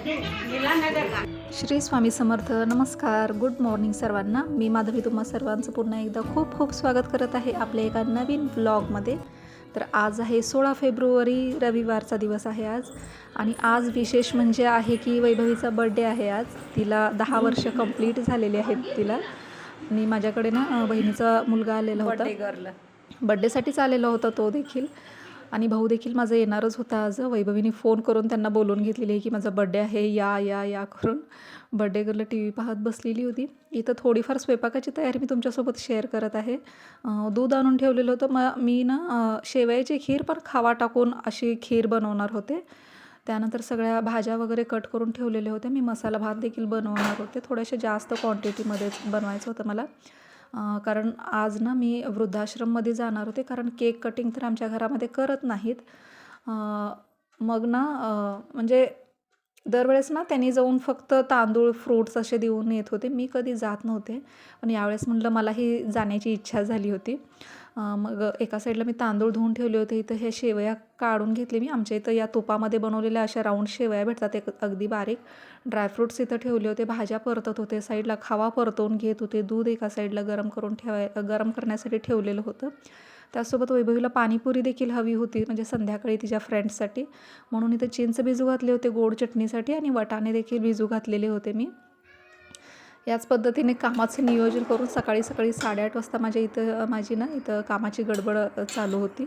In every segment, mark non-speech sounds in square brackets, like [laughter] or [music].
श्री स्वामी समर्थ नमस्कार. Good morning सर्वांना. मी माधवी तुम्हा सर्वांचं पुन्हा एकदा खूप खूप स्वागत करत आहे आपल्या एका नवीन ब्लॉगमध्ये तर आज आहे सोळा फेब्रुवारी रविवारचा दिवस आहे आज. आणि आज विशेष म्हणजे आहे की वैभवीचा बड्डे आहे आज. तिला दहा वर्ष कंप्लीट झालेली आहेत तिला. आणि माझ्याकडे ना बहिणीचा मुलगा आलेला होता. बड्डेसाठीच आलेला होता तो देखील. आणि भाऊ देखील माझा येणारच होता आज. वैभवीने फोन करून त्यांना बोलवून घेतलेली आहे की माझा बड्डे आहे या या या करून. बड्डे गर्ल टी व्ही पाहत बसलेली होती. इथं थोडीफार स्वयंपाकाची तयारी मी तुमच्यासोबत शेअर करत आहे. दूध आणून ठेवलेलं होतं. मग मी ना शेवयाची खीर पण खावा टाकून अशी खीर बनवणार होते. त्यानंतर सगळ्या भाज्या वगैरे कट करून ठेवलेल्या होत्या. मी मसाला भात देखील बनवणार होते. थोड्याशा जास्त क्वांटिटीमध्येच बनवायचं होतं मला. कारण आज ना मी वृद्धाश्रममध्ये जाणार होते कारण केक कटिंग तर आमच्या घरामध्ये करत नाहीत. मग ना म्हणजे दरवेळेस ना त्यांनी जाऊन फक्त तांदूळ फ्रूट्स असे देऊन येत होते. मी कधी जात नव्हते पण यावेळेस म्हटलं मलाही जाण्याची इच्छा झाली होती. मग एका साईडला मी तांदूळ धुवून ठेवले होते. इथं हे शेवया काढून घेतले मी. आमच्या इथं या तुपामध्ये बनवलेल्या अशा राऊंड शेवया भेटतात. एक अगदी बारीक ड्रायफ्रूट्स इथं ठेवले होते. भाज्या परतत होते. साईडला खावा परतवून घेत होते. दूध एका साईडला गरम करून ठेवाय गरम करण्यासाठी ठेवलेलं होतं. त्यासोबत वैभवीला पाणीपुरी देखील हवी होती म्हणजे संध्याकाळी तिच्या फ्रेंड्ससाठी. म्हणून इथं चिंच भिजू घातले होते गोड चटणीसाठी आणि वटाणे देखील भिजू घातलेले होते मी. याच पद्धतीने कामाचं नियोजन करून सकाळी सकाळी साडेआठ वाजता माझ्या इथं माझी ना इथं कामाची गडबड चालू होती.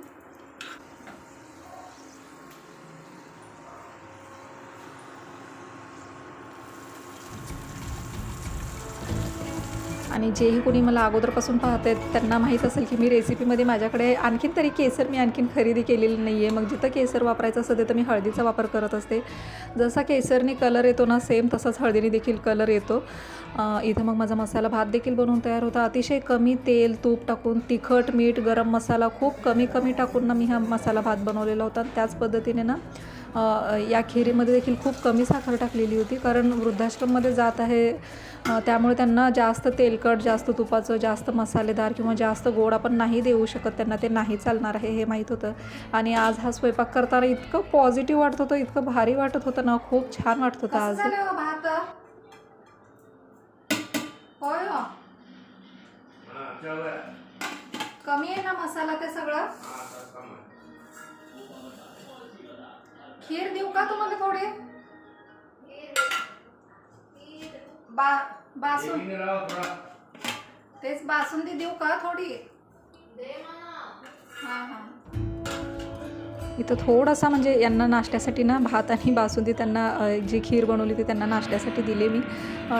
आणि जेही कोणी मला अगोदरपासून पाहत आहेत त्यांना माहीत असेल की मी रेसिपीमध्ये माझ्याकडे आणखीन तरी केसर मी आणखीन खरेदी केलेली नाही आहे मग जिथं केसर वापरायचं असतं तिथं मी हळदीचा वापर करत असते. जसा केसरने कलर येतो ना सेम तसाच हळदीने देखील कलर येतो. इथं मग माझा मसाला भात देखील बनवून तयार होता. अतिशय कमी तेल तूप टाकून तिखट मीठ गरम मसाला खूप कमी कमी टाकून ना मी हा मसाला भात बनवलेला होता. त्याच पद्धतीने ना या खिरीमध्ये देखील खूप कमी साखर टाकलेली होती कारण वृद्धाश्रममध्ये जात आहे त्यामुळे त्यांना जास्त तेलकट जास्त तुपाचं जास्त मसालेदार किंवा जास्त गोड आपण नाही देऊ शकत त्यांना ते नाही चालणार आहे हे माहीत होतं. आणि आज हा स्वयंपाक करताना इतकं पॉझिटिव्ह वाटत होतं इतकं भारी वाटत होतं ना खूप छान वाटत होतं आज. भात? होय हो. कमी आहे ना मसाला ते सगळं? खीर देऊ का तुम्हाला थोडे? बा बासुंद. तेच बासुंदी देऊ का थोडी? हा हा. इथं थोडासा म्हणजे यांना नाश्त्यासाठी ना भात आणि बासुंदी त्यांना जी खीर बनवली ती त्यांना नाश्त्यासाठी दिली मी.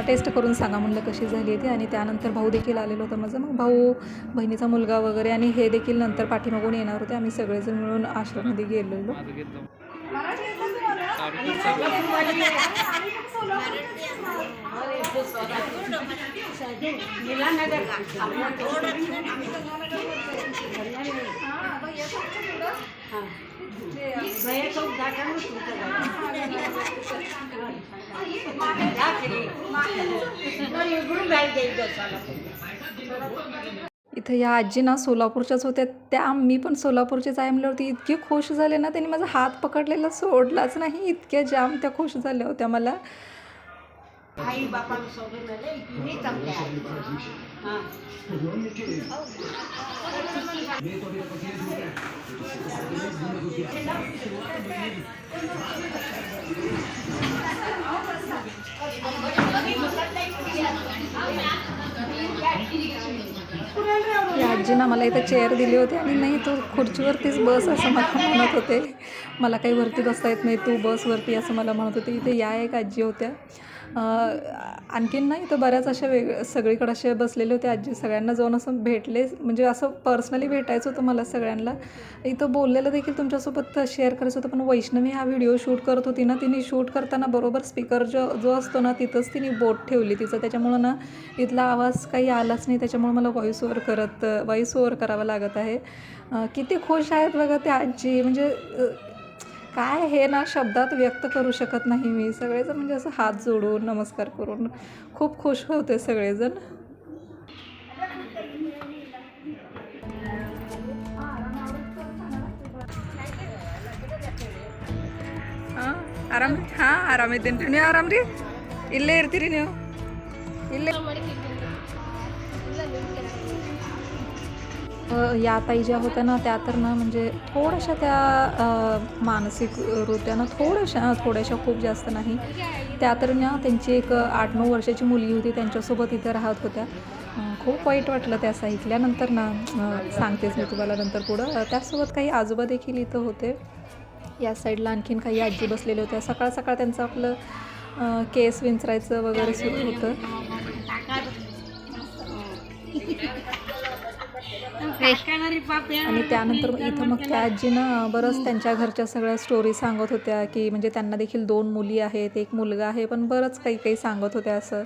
टेस्ट करून सांगा म्हणलं कशी झाली ती. आणि त्यानंतर भाऊ देखील आलेलं होतं माझं. मग भाऊ बहिणीचा मुलगा वगैरे आणि हे देखील नंतर पाठीमागून येणार होते. आम्ही सगळेजण मिळून आश्रममध्ये गेलेलो. मराठी येतं इथं या आजी ना सोलापूरच्याच होत्या. त्या मी पण सोलापूरचीच आहे म्हणल्यावरती इतके खुश झाले ना त्यांनी माझा हात पकडलेला सोडलाच नाही. इतक्या जाम त्या खुश झाल्या होत्या मला. आई सोडून या आजीनं मला इथं चेअर दिली होती आणि नाही तू खुर्चीवरतीच बस असं मला म्हणत होते. मला काही वरती बसता येत नाही तू बसवरती असं मला म्हणत होते. इथे या एक आजी होत्या. आणखीन नाही तर बऱ्याच अशा वेग सगळीकडे असे बसलेले होते आजी. सगळ्यांना जाऊन असं भेटले. म्हणजे असं पर्सनली भेटायचं होतं मला सगळ्यांना. इथं बोललेलं देखील तुमच्यासोबत शेअर करायचं होतं पण वैष्णवी हा व्हिडिओ शूट करत होती ना तिने शूट करताना बरोबर स्पीकर जो जो असतो ना तिथंच तिने बोट ठेवली तिचं. त्याच्यामुळं ना इथला आवाज काही आलाच नाही. त्याच्यामुळे मला व्हॉईस ओवर करत व्हॉईस ओवर करावा लागत आहे. किती खुश आहेत बघा त्या आजी. म्हणजे काय हे ना शब्दात व्यक्त करू शकत नाही मी सगळेजण म्हणजे असं हात जोडून नमस्कार करून खूप खुश होते सगळेजण हां ಆರಾಮ್ ಹಾ ಆರಾಮಿದ್ದೀನಿ ರೀ ನೀವು ಆರಾಮ್ ರೀ ಇಲ್ಲೇ ಇರ್ತೀರಿ ನೀವು ಇಲ್ಲೇ या ताई ज्या होत्या ना त्या तर ना म्हणजे थोड्याशा त्या मानसिक मानसिकरित्या ना थोड्याशा थोड्याशा खूप जास्त नाही. त्या तर ना त्यांची एक आठ नऊ वर्षाची मुलगी होती त्यांच्यासोबत इथं राहत होत्या. खूप वाईट वाटलं त्या ऐकल्यानंतर ना सांगतेच मी तुम्हाला नंतर पुढं. त्यासोबत त्याचसोबत काही आजोबा देखील इथं होते. या साईडला आणखीन काही आजी बसलेल्या होत्या सकाळ सकाळ त्यांचं आपलं केस विंचरायचं वगैरे सुरू होतं. आणि त्यानंतर इथं मग त्या आजीनं बरंच त्यांच्या घरच्या सगळ्या स्टोरी सांगत होत्या की म्हणजे त्यांना देखील दोन मुली आहेत एक मुलगा आहे पण बरंच काही काही सांगत होत्या असं.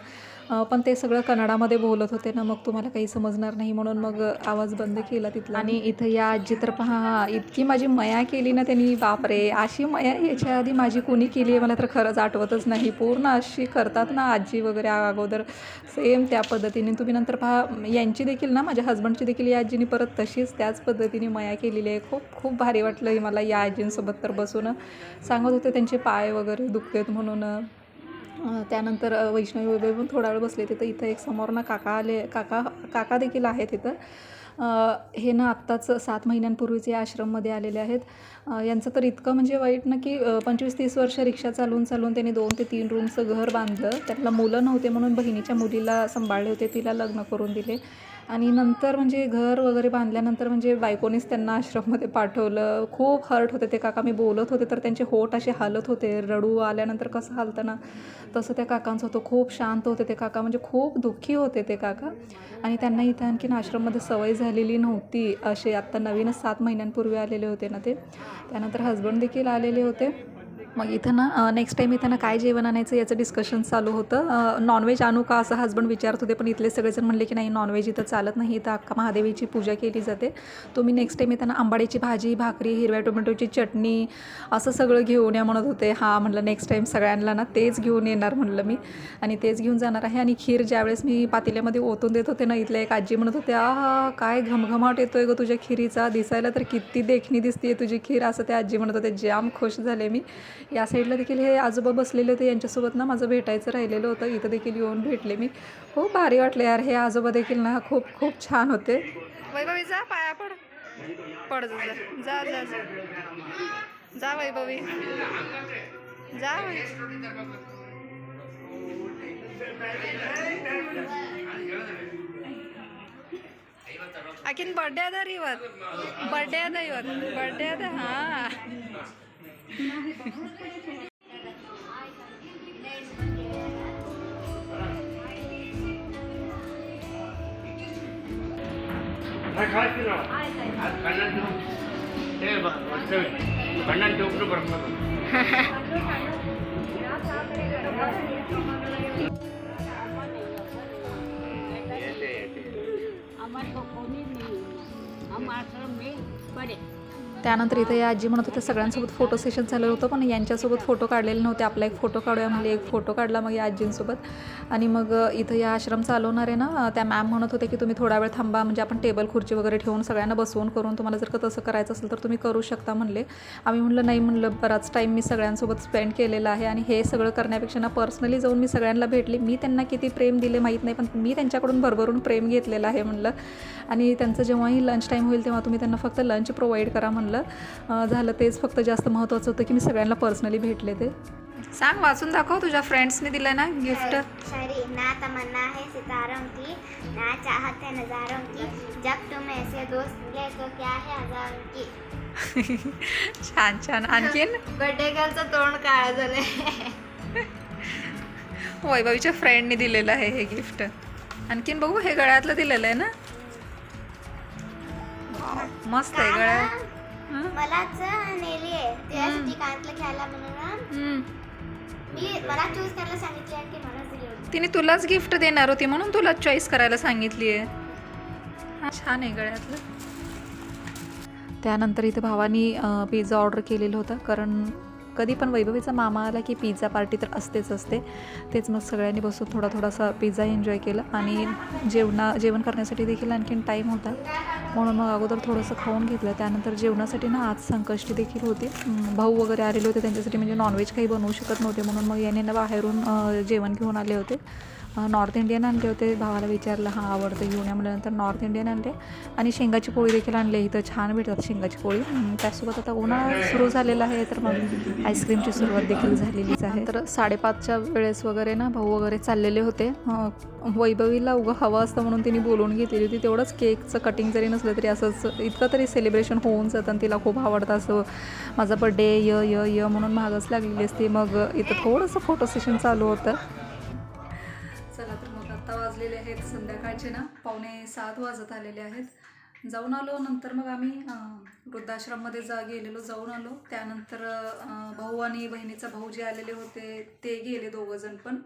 पण ते सगळं कन्नडामध्ये बोलत होते ना मग तुम्हाला काही समजणार नाही म्हणून मग आवाज बंद केला तिथला. आणि इथं या आजी तर पहा इतकी माझी मया केली ना त्यांनी बापरे! अशी मया याच्या आधी माझी कोणी केली आहे मला तर खरंच आठवतच नाही. पूर्ण अशी करतात ना आजी वगैरे अगोदर. सेम त्या पद्धतीने. तुम्ही नंतर पहा यांची देखील ना माझ्या हस्बंडची देखील या आजीने परत तशीच त्याच पद्धतीने मया केलेली आहे. खूप खूप भारी वाटलं हे मला या आजींसोबत तर बसून. सांगत होते त्यांचे पाय वगैरे दुखतात म्हणून. त्यानंतर वैष्णवी वगैरे पण थोडा वेळ बसले तिथं. इथं एक समोर ना काका आले काका काका देखील आहेत इथं. हे ना आत्ताच सात महिन्यांपूर्वीच या आश्रममध्ये आलेले आहेत. यांचं तर इतकं म्हणजे वाईट ना की पंचवीस तीस वर्ष रिक्षा चालवून चालवून त्यांनी दोन ते तीन रूमचं घर बांधलं. त्यातला मुलं नव्हते म्हणून बहिणीच्या मुलीला सांभाळले होते तिला लग्न करून दिले. आणि नंतर म्हणजे घर वगैरे बांधल्यानंतर म्हणजे बायकोनीच त्यांना आश्रममध्ये पाठवलं. खूप हर्ट होते ते काका. मी बोलत होते तर त्यांचे होठ असे हालत होते. रडू आल्यानंतर कसं हालतं ना? तसं त्या काकांचं होतं. खूप शांत होते ते काका. म्हणजे खूप दुःखी होते ते काका. आणि त्यांना इथं आणखीन आश्रममध्ये सवय झालेली नव्हती. असे आत्ता नवीनच सात महिन्यांपूर्वी आलेले होते ना ते. त्यानंतर हजबंड देखील आलेले होते. मग इथं ना नेक्स्ट टाईम इथं ना काय जेवण आणायचं याचं डिस्कशन चालू होतं. नॉनव्हेज आणू का असं हस्बंड विचारत होते पण इथले सगळेजण म्हणले की नाही नॉनव्हेज इथं चालत नाही इथं अक्का महादेवीची पूजा केली जाते. तुम्ही नेक्स्ट टाईम येताना आंबाडीची भाजी भाकरी हिरव्या टोमॅटोची चटणी असं सगळं घेऊन या म्हणत होते. हां म्हणलं नेक्स्ट टाईम सगळ्यांना ना तेच घेऊन येणार म्हणलं मी. आणि तेच घेऊन जाणार आहे. आणि खीर ज्यावेळेस मी पातेल्यामध्ये ओतून देत होते ना इथल्या एक आजी म्हणत होते आ काय घमघमाट येतोय गं तुझ्या खिरीचा. दिसायला तर किती देखणी दिसते तुझी खीर असं त्या आजी म्हणत होते. जाम खुश झाले मी. या साईडला देखील हे आजोबा बसलेले होते यांच्यासोबत ना माझं भेटायचं राहिलेलं होतं इथं देखील येऊन भेटले मी खूप भारी वाटले यार हे आजोबा देखील ना खूप खूप छान होते वैभवी जा पाया पड पड जा जा जा जा जा वैभवी जा ಆಕಿನ ಬರ್ಡೇ ಅದ ರೀ ಇವತ್ತು ಬರ್ಡೇ ಅದ ಇವತ್ತು ಬರ್ಡೇ ಅದ ಹಾಂ பன்னெண்டு ஒன்று பிறந்தது અમારે બપોરની નહીં. અમારા આશ્રમ મેં પડે. त्यानंतर इथे या आजी म्हणत होत्या सगळ्यांसोबत फोटो सेशन झालेलं होतं पण यांच्यासोबत फोटो काढलेले नव्हते. आपला एक फोटो काढूया म्हणजे एक फोटो काढला मग या आजींसोबत. आणि मग इथं या आश्रम चालवणारे ना त्या मॅम म्हणत होते की तुम्ही थोडा वेळ थांबा म्हणजे आपण टेबल खुर्ची वगैरे ठेवून सगळ्यांना बसवून करून तुम्हाला जर का तसं करायचं असेल तर तुम्ही करू शकता म्हणले. आम्ही म्हणलं नाही म्हणलं बराच टाईम मी सगळ्यांसोबत स्पेंड केलेला आहे आणि हे सगळं करण्यापेक्षा ना पर्सनली जाऊन मी सगळ्यांना भेटले. मी त्यांना किती प्रेम दिले माहीत नाही पण मी त्यांच्याकडून भरभरून प्रेम घेतलेलं आहे म्हणलं. आणि त्यांचं जेव्हाही लंच टाईम होईल तेव्हा तुम्ही त्यांना फक्त लंच प्रोव्हाइड करा म्हणलं. अं, झालं तेच फक्त जास्त महत्त्वाचं होतं की मी सगळ्यांना पर्सनली भेटले ते. सांग वाचून दाखव तुझ्या फ्रेंड्सने दिलं ना गिफ्ट शरी ना तमन्ना है सितारों की ना चाहत है नज़ारों की. जब तुम ऐसे दोस्त मिले तो क्या है हजारों की? [laughs] छान छान. आणखीन? बर्थडे गर्लचं तोंड काळं झालंय वैभवीच्या फ्रेंडने दिलेलं आहे हे गिफ्ट आणखीन बघू हे गळ्यातलं दिलेलं आहे ना? मस्त आहे गळ्यात? मलाच नेली आहे. त्यासाठी कानातलं घ्यायला म्हणून. मी मला चूज करायला सांगितले की दिली तिने तुलाच गिफ्ट देणार होती म्हणून तुला चॉईस करायला सांगितली आहे. हा, छान आहे गळ्यातलं. त्यानंतर इथे भावानी पिझ्झा ऑर्डर केलेलं होतं. कारण कधी पण वैभवीचा मामा आला की पिझ्झा पार्टी तर असतेच असते. तेच मग सगळ्यांनी बसून थोडा थोडासा पिझ्झा एन्जॉय केला. आणि जेवणा जेवण करण्यासाठी देखील आणखीन टाईम होता. म्हणून मग अगोदर थोडंसं खाऊन घेतलं. त्यानंतर जेवणासाठी ना आज संकष्टी देखील होती. भाऊ वगैरे आलेले होते त्यांच्यासाठी म्हणजे नॉनव्हेज काही बनवू शकत नव्हते म्हणून मग याने ना बाहेरून जेवण घेऊन आले होते. नॉर्थ इंडियन आणले होते. भावाला विचारलं हां आवडतं घेऊन या. म्हटल्यानंतर नॉर्थ इंडियन आणले. आणि शेंगाची पोळी देखील आणली. इथं छान भेटतात शेंगाची पोळी. त्यासोबत आता उन्हाळा सुरू झालेला आहे तर मग आईस्क्रीमची सुरुवात देखील झालेलीच आहे. तर साडेपाचच्या वेळेस वगैरे ना भाऊ वगैरे चाललेले होते. वैभवीला उगं हवं असतं म्हणून तिने बोलवून घेतलेली होती. तेवढंच केकचं कटिंग जरी नसलं तरी असंच इतकं तरी सेलिब्रेशन होऊन जातं आणि तिला खूप आवडतं असं. माझा बड्डे य य य म्हणून मागच लागलेली असते. मग इथं थोडंसं फोटो सेशन चालू होतं. वाजलेले आहेत संध्याकाळचे ना पावणे सात वाजत आलेले आहेत. जाऊन आलो नंतर मग आम्ही वृद्धाश्रममध्ये जा गेलेलो जाऊन आलो. त्यानंतर भाऊ आणि बहिणीचा भाऊ जे आलेले होते ते गेले दोघंजण पण.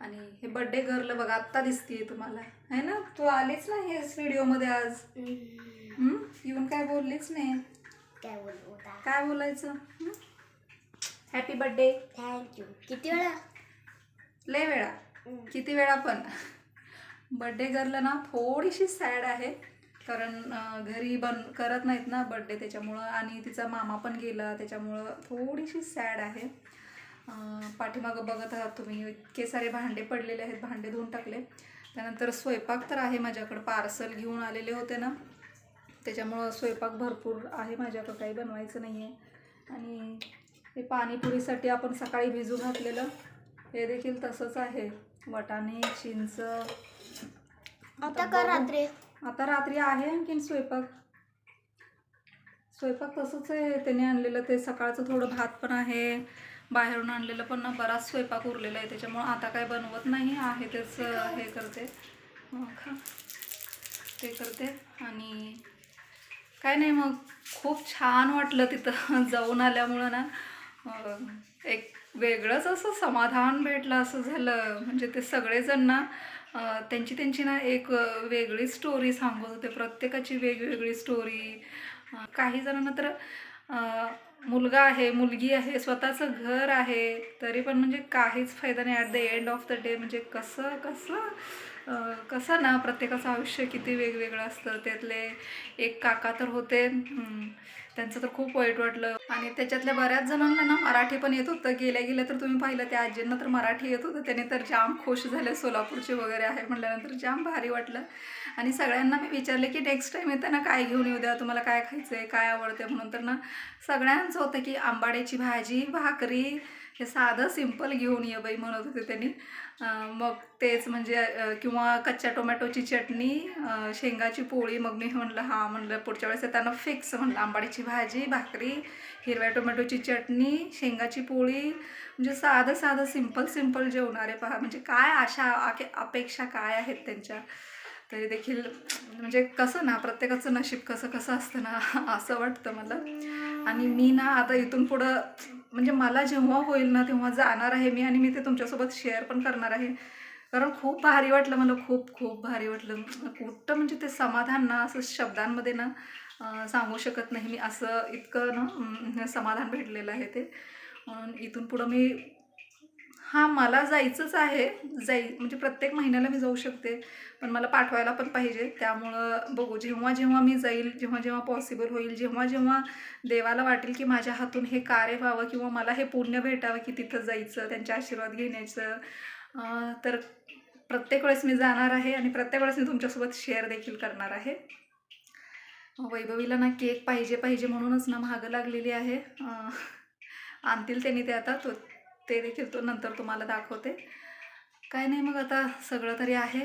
आणि हे बड्डे गर्ल बघा आत्ता दिसतीये तुम्हाला. है ना? तू आलीच नाही हेच व्हिडिओमध्ये आज? येऊन काय बोललीच नाही? काय बोलू काय बोलायचं? हॅपी बड्डे थँक्यू किती वेळा? लय वेळा. किती वेळा पण. बड्डे गर्ल ना थोडीशी सॅड आहे. कारण घरी बन करत नाहीत ना बड्डे त्याच्यामुळं. आणि तिचा मामा पण गेला त्याच्यामुळं थोडीशी सॅड आहे. पाठीमागं बघत आहात तुम्ही इतके सारे भांडे पडलेले आहेत भांडे धुवून टाकले. त्यानंतर स्वयंपाक तर आहे माझ्याकडं. पार्सल घेऊन आलेले होते ना. त्याच्यामुळं स्वयंपाक भरपूर आहे माझ्याकडं. काही बनवायचं नाही आहे आणि हे पाणीपुरीसाठी आपण सकाळी भिजू घातलेलं. हे देखील तसंच आहे. वाटाणे चिंच. आता. कर रात्री. आता रात्री आहे आणखीन स्वयंपाक. स्वयंपाक तसंच आहे. त्याने आणलेलं ते सकाळचं थोडं भात पण आहे. बाहेरून आणलेलं पण ना बराच स्वयंपाक उरलेला आहे. त्याच्यामुळं आता काय बनवत नाही. आहे तेच हे करते. हं, खा ते करते. आणि काय नाही मग. खूप छान वाटलं तिथं [laughs] जाऊन आल्यामुळं ना. एक वेगळंच असं समाधान भेटलं असं झालं. म्हणजे ते सगळेजण ना त्यांची त्यांची ना एक वेगळी स्टोरी सांगत होते. प्रत्येकाची वेगवेगळी स्टोरी काही जणांना तर मुलगा आहे मुलगी आहे स्वतःचं घर आहे तरी पण म्हणजे काहीच फायदा नाही. At the end of the day म्हणजे कसं कसं कसं ना प्रत्येकाचं आयुष्य किती वेगवेगळं असतं. त्यातले एक काका तर होते त्यांचं तर खूप वाईट वाटलं. आणि त्याच्यातल्या बऱ्याच जणांना ना मराठी पण येत होतं. गेल्या गेल्या तर तुम्ही पाहिलं त्या आजींना तर मराठी येत होतं. त्याने तर जाम खुश झाले सोलापूरचे वगैरे आहे म्हटल्यानंतर जाम भारी वाटलं. आणि सगळ्यांना मी विचारले की नेक्स्ट टाईम येताना काय घेऊन येऊ द्या? तुम्हाला काय खायचं आहे काय आवडतं म्हणून तर ना सगळ्यांचं होतं की आंबाड्याची भाजी भाकरी हे साधं सिंपल घेऊन ये बाई म्हणत होते त्यांनी. मग तेच म्हणजे किंवा कच्च्या टोमॅटोची चटणी शेंगाची पोळी मग मी म्हणलं हां म्हणलं पुढच्या वेळेस येताना फिक्स म्हणलं आंबाडीची भाजी भाकरी हिरव्या टोमॅटोची चटणी शेंगाची पोळी म्हणजे साधं साधं सिंपल सिंपल जेवणारे पहा. म्हणजे काय आशा आके- अपेक्षा काय आहेत त्यांच्या? तरी देखील म्हणजे कसं ना प्रत्येकाचं नशीब कसं कसं असतं ना [laughs] असं वाटतं मला. आणि मी ना आता इथून पुढं म्हणजे मला जेव्हा होईल ना तेव्हा जाणार आहे मी आणि मी ते तुमच्यासोबत शेअर पण करणार आहे. कारण खूप भारी वाटलं मला खूप खूप भारी वाटलं. कुठं म्हणजे ते समाधान ना असं शब्दांमध्ये ना सांगू शकत नाही मी. असं इतकं ना समाधान भेटलेलं आहे ते. म्हणून इथून पुढं मी हां मला जायचंच आहे. जाई म्हणजे प्रत्येक महिन्याला मी जाऊ शकते. पण मला पाठवायला पण पाहिजे. त्यामुळं बघू जेव्हा जेव्हा मी जाईल जेव्हा जेव्हा पॉसिबल होईल जेव्हा जेव्हा देवाला वाटेल की माझ्या हातून हे कार्य व्हावं किंवा मला हे पुण्य भेटावं की तिथं जायचं त्यांचे आशीर्वाद घेण्याचं तर प्रत्येक वेळेस मी जाणार आहे आणि प्रत्येक वेळेस मी तुमच्यासोबत शेअर देखील करणार आहे. वैभवीला ना केक पाहिजे पाहिजे म्हणूनच ना महागं लागलेली आहे. आणतील त्यांनी ते आता तो ते देखील तो नंतर तुम्हाला दाखवते. काय नाही मग आता सगळं तरी आहे.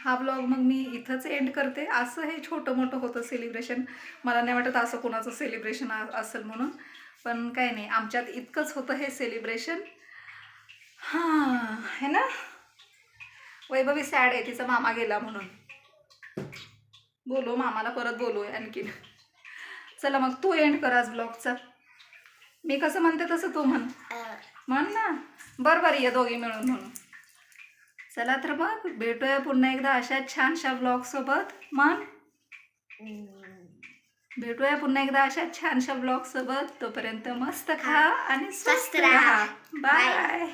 हा ब्लॉग मग मी इथंच एंड करते. असं हे छोटं मोठं होतं सेलिब्रेशन मला नाही वाटत असं कोणाचं सेलिब्रेशन असेल म्हणून. पण काय नाही आमच्यात इतकंच होतं हे सेलिब्रेशन हां है ना? वैभवी सॅड आहे तिचा मामा गेला म्हणून. बोलो मामाला परत बोलू आणखीन. चला मग तू एंड कर आज ब्लॉगचा मी कसं म्हणते तसं तू म्हण. म्हण ना. बरं बरं ये दोघी मिळून म्हणून. चला तर मग भेटूया पुन्हा एकदा अशा छानशा ब्लॉगसोबत म्हण. हम्म. भेटूया पुन्हा एकदा अशा छानशा ब्लॉगसोबत तोपर्यंत मस्त खा आणि स्वस्त. राहा. बाय